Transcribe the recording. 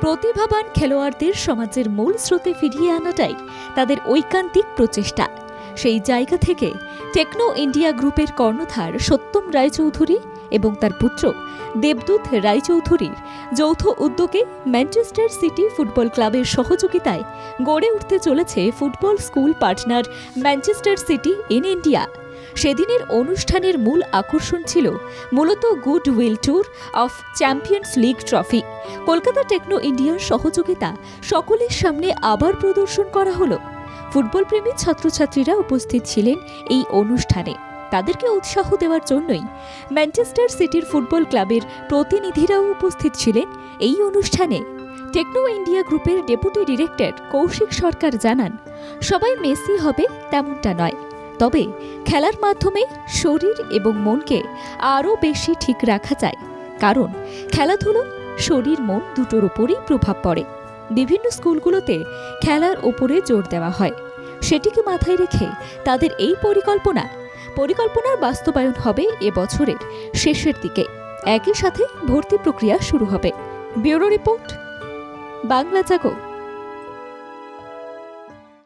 প্রতিভাবান খেলোয়াড়দের সমাজের মূল স্রোতে ফিরিয়ে আনাটাই তাদের ঐকান্তিক প্রচেষ্টা। সেই জায়গা থেকে টেকনো ইন্ডিয়া গ্রুপের কর্ণধার সত্যম রায়চৌধুরী এবং তার পুত্র দেবদূত রায়চৌধুরীর যৌথ উদ্যোগে ম্যানচেস্টার সিটি ফুটবল ক্লাবের সহযোগিতায় গড়ে উঠতে চলেছে football school partner Manchester City in India. সেদিনের অনুষ্ঠানের মূল আকর্ষণ ছিল মূলত goodwill tour of champions league trophy. Kolkata Techno ইন্ডিয়ার সহযোগিতা সকলের সামনে আবার প্রদর্শন করা হলো। ফুটবল প্রেমী ছাত্রছাত্রীরা উপস্থিত ছিলেন এই অনুষ্ঠানে। তাদেরকে উৎসাহ দেওয়ার জন্যই ম্যানচেস্টার সিটির ফুটবল ক্লাবের প্রতিনিধিরাও উপস্থিত ছিলেন এই অনুষ্ঠানে। টেকনো ইন্ডিয়া গ্রুপের ডেপুটি ডিরেক্টর কৌশিক সরকার জানান, সবাই মেসি হবে তেমনটা নয়। তবে খেলার মাধ্যমে শরীর এবং মনকে আরও বেশি ঠিক রাখা যায়। কারণ খেলাধুলো শরীর মন দুটোর উপরই প্রভাব পড়ে। বিভিন্ন স্কুলগুলোতে খেলার ওপরে জোর দেওয়া হয়। সেটিকে মাথায় রেখে তাদের এই পরিকল্পনা, পরিকল্পনার বাস্তবায়ন হবে এবছরের শেষের দিকে। একই সাথে ভর্তি প্রক্রিয়া শুরু হবে। Bureau report, Bangla Jago.